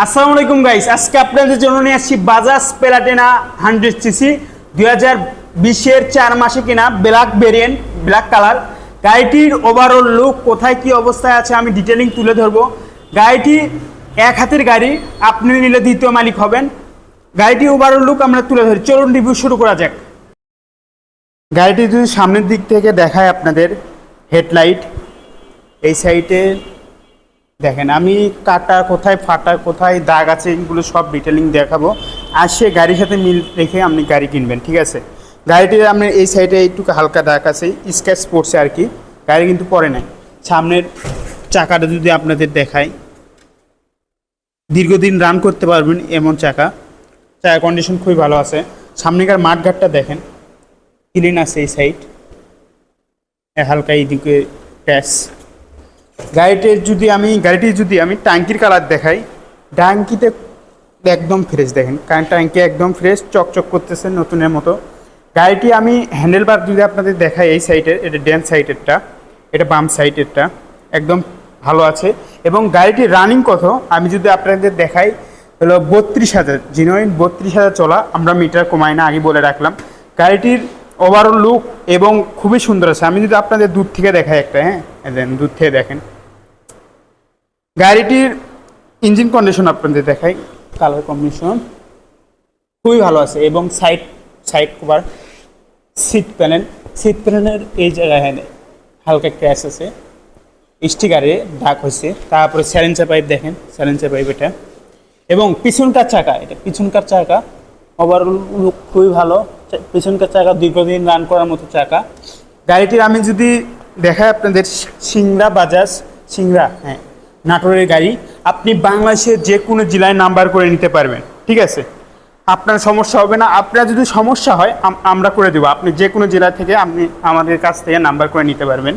আসসালামু আলাইকুম গাইস আজকে আপনাদের জন্য নিয়ে আসছি বাজাজ প্লাটিনা হান্ড্রেড সিসি দুই হাজার বিশের চার মাসে কিনা ব্ল্যাক ভেরিয়েন্ট ব্ল্যাক কালার গাড়িটির ওভারঅল লুক কোথায়, কি অবস্থায় আছে আমি ডিটেলিং তুলে ধরবো। গাড়িটি এক হাতের গাড়ি, আপনি নিলে দ্বিতীয় মালিক হবেন। গাড়িটি ওভারঅল লুক আমরা তুলে ধরি। চলুন রিভিউ শুরু করা যাক। গাড়িটি যদি সামনের দিক থেকে দেখায় আপনাদের হেডলাইট এই সাইডে দেখেন, আমি কাটা কোথায়, ফাটা কোথায়, দাগ আছে, এগুলো সব ডিটেলিং দেখাবো। আর সে গাড়ির সাথে মিল রেখে আপনি গাড়ি কিনবেন, ঠিক আছে? গাড়িটির আপনি এই সাইডে একটু হালকা দাগ আছে স্ক্যাচ পড়ছে আর কি, গাড়ি কিন্তু পরে নাই। সামনের চাকাটা যদি আপনাদের দেখাই, দীর্ঘদিন রান করতে পারবেন এমন চাকা। চাকা কন্ডিশন খুবই ভালো আছে। সামনেকার মাঠঘাটটা দেখেন ক্লিন আছে এই সাইড হালকা এইদিকে ট্যাক্স গাড়িটির যদি আমি, গাড়িটি যদি আমি ট্যাঙ্কির কালার দেখাই, ট্যাঙ্কিতে একদম ফ্রেশ দেখেন। কারণ ট্যাঙ্কি একদম ফ্রেশ চকচক করতেছে নতুনের মতো। গাড়িটি আমি হ্যান্ডেল বার যদি আপনাদের দেখাই এই সাইডের এটা ড্যান সাইডেরটা এটা বাম সাইডেরটা একদম ভালো আছে। এবং গাড়িটির রানিং কত, আমি যদি আপনাদের দেখাই, হলো বত্রিশ হাজার জিনোইন বত্রিশ হাজার চলা, আমরা মিটার কমাই না, আগে বলে রাখলাম। গাড়িটির ওভারঅল লুক এবং খুবই সুন্দর আছে। আমি যদি আপনাদের দূর থেকে দেখাই একটা হ্যাঁ? দেন, দূর থেকে দেখেন। গাড়িটির ইঞ্জিন কন্ডিশন আপনাদের দেখাই। কালার কম্বিনেশন খুবই ভালো আছে এবং side side cover seat panel seat প্যানেলের এই জায়গায় হ্যাঁ হালকা ক্র্যাশ আছে। স্টিকারে দাগ হয়েছে। তারপরে স্যালেন্সার পাইপ দেখেন স্যালেন্সার পাইপ এটা। এবং পিছনকার চাকা, এটা পিছনকার চাকা। ওভারঅল লুক খুবই ভালো। পিছনকার চাকা, দীর্ঘদিন রান করার মতো চাকা। গাড়িটির আমি যদি দেখাই আপনাদের সিংড়া বাজাজ, সিংড়া হ্যাঁ নাটোরের গাড়ি, আপনি বাংলাদেশের যে কোনো জেলায় নাম্বার করে নিতে পারবেন, ঠিক আছে? আপনার সমস্যা হবে না। আপনার যদি সমস্যা হয় আমরা করে দেবো। আপনি যে কোনো জেলা থেকে আপনি আমাদের কাছ থেকে নাম্বার করে নিতে পারবেন।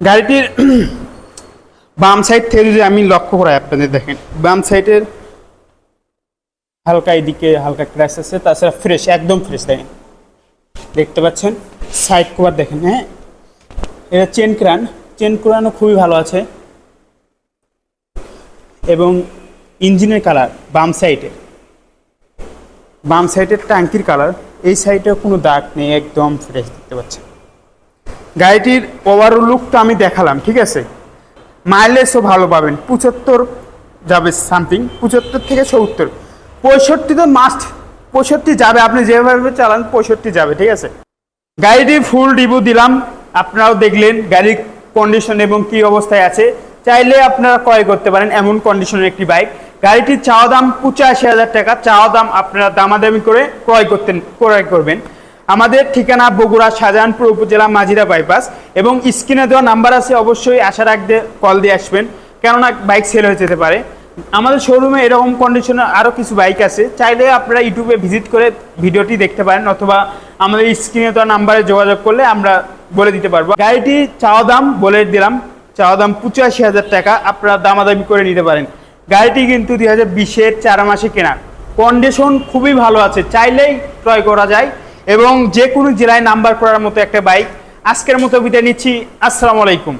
গাড়িটির বাম সাইড থেকে যদি আমি লক্ষ্য করাই আপনাদের দেখেন, বাম সাইডের হালকা এদিকে, হালকা ক্র্যাশ আছে, তাছাড়া ফ্রেশ একদম ফ্রেশ দেখেন। দেখতে পাচ্ছেন? সাইড কভার দেখেন হ্যাঁ? এটা চেন ক্রান চেন ক্রানও খুবই ভালো আছে। এবং ইঞ্জিনের কালার বাম সাইডে বাম সাইডের ট্যাঙ্কির কালার এই সাইডে কোনো দাগ নেই, একদম ফ্রেশ দেখতে পাচ্ছেন। গাড়িটির ওভারঅল লুকটা আমি দেখালাম, ঠিক আছে? মাইলেজও ভালো পাবেন, পঁচাত্তর যাবে সামথিং পঁচাত্তর থেকে সত্তর। পঁয়ষট্টি তো মাস্ট পঁয়ষট্টি যাবে, আপনি যেভাবে চালান, পঁয়ষট্টি যাবে, ঠিক আছে? গাড়িটি ফুল রিভিউ দিলাম, আপনারাও দেখলেন গাড়ির কন্ডিশন এবং কি অবস্থায় আছে। চাইলে আপনারা ক্রয় করতে পারেন এমন কন্ডিশনের একটি বাইক গাড়িটির চাওয়া দাম পঁচাশি হাজার টাকা, চাওয়া দাম আপনারা দামাদামি করে ক্রয় করতেন, ক্রয় করবেন। আমাদের ঠিকানা বগুড়া, শাহজাহানপুর উপজেলা মাজিরা বাইপাস এবং স্ক্রিনে দেওয়া নাম্বার আছে, অবশ্যই আশা রাখতে কল দিয়ে আসবেন। কেননা বাইক সেল হয়ে যেতে পারে। আমাদের শোরুমে এরকম কন্ডিশনের আরও কিছু বাইক আছে। চাইলে আপনারা ইউটিউবে ভিজিট করে ভিডিওটি দেখতে পারেন, অথবা আমাদের স্ক্রিনে দেওয়া নাম্বারে যোগাযোগ করলে আমরা বলে দিতে পারব। গাড়িটি চাওয়া দাম বলে দিলাম, চাওয়া দাম পঁচাশি হাজার টাকা, আপনারা দামাদামি করে নিতে পারেন। গাড়িটি কিন্তু দুই হাজার বিশের চার মাসে কেনা। কন্ডিশন খুবই ভালো আছে, চাইলেই ক্রয় করা যায়, এবং যে কোনো জেলায় নাম্বার করার মতো একটা বাইক আজকের মতো বিদায় নিচ্ছি, আসসালামু আলাইকুম।